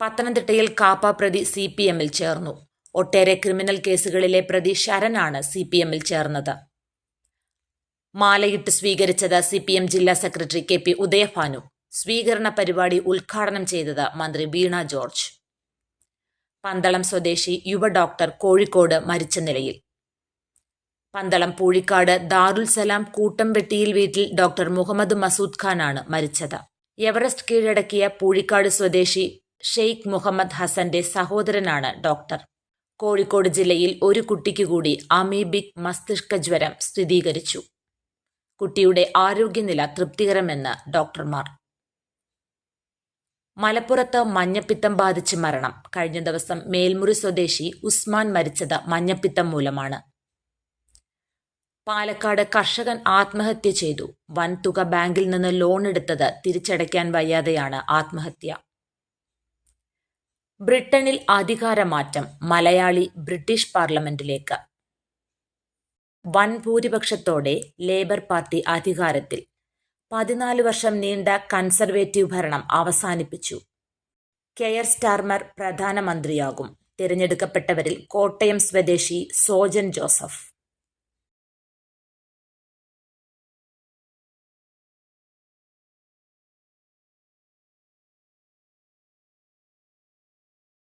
പത്തനംതിട്ടയിൽ കാപ്പ പ്രതി C P എമ്മിൽ ചേർന്നു. ഒട്ടേറെ ക്രിമിനൽ കേസുകളിലെ പ്രതി ശരനാണ് സി പി എമ്മിൽ ചേർന്നത്. മാലയിട്ട് സ്വീകരിച്ചത് സി പി എം ജില്ലാ സെക്രട്ടറി കെ പി ഉദയഭാനു. സ്വീകരണ പരിപാടി ഉദ്ഘാടനം ചെയ്തത് മന്ത്രി വീണ ജോർജ്. പന്തളം സ്വദേശി യുവ ഡോക്ടർ കോഴിക്കോട് മരിച്ച നിലയിൽ. പന്തളം പൂഴിക്കാട് ദാറുൽ സലാം കൂട്ടംവെട്ടിയിൽ വീട്ടിൽ ഡോക്ടർ മുഹമ്മദ് മസൂദ് ഖാനാണ് മരിച്ചത്. എവറസ്റ്റ് കീഴടക്കിയ പൂഴിക്കാട് സ്വദേശി ഷെയ്ഖ് മുഹമ്മദ് ഹസന്റെ സഹോദരനാണ് ഡോക്ടർ. കോഴിക്കോട് ജില്ലയിൽ ഒരു കുട്ടിക്ക് കൂടി അമീബിക് മസ്തിഷ്ക ജ്വരം സ്ഥിരീകരിച്ചു. കുട്ടിയുടെ ആരോഗ്യനില തൃപ്തികരമെന്ന് ഡോക്ടർമാർ. മലപ്പുറത്ത് മഞ്ഞപ്പിത്തം ബാധിച്ച് മരണം. കഴിഞ്ഞ ദിവസം മേൽമുറി സ്വദേശി ഉസ്മാൻ മരിച്ചത് മഞ്ഞപ്പിത്തം മൂലമാണ്. പാലക്കാട് കർഷകൻ ആത്മഹത്യ ചെയ്തു. വൻതുക ബാങ്കിൽ നിന്ന് ലോൺ എടുത്തത് തിരിച്ചടയ്ക്കാൻ വയ്യാതെയാണ് ആത്മഹത്യ. ബ്രിട്ടനിൽ അധികാരമാറ്റം മലയാളി ബ്രിട്ടീഷ് പാർലമെന്റിലേക്ക്. വൻ ഭൂരിപക്ഷത്തോടെ ലേബർ പാർട്ടി അധികാരത്തിൽ. പതിനാല് വർഷം നീണ്ട കൺസർവേറ്റീവ് ഭരണം അവസാനിപ്പിച്ചു. കെയർ സ്റ്റാർമർ പ്രധാനമന്ത്രിയാകും. തിരഞ്ഞെടുക്കപ്പെട്ടവരിൽ കോട്ടയം സ്വദേശി സോജൻ ജോസഫ്.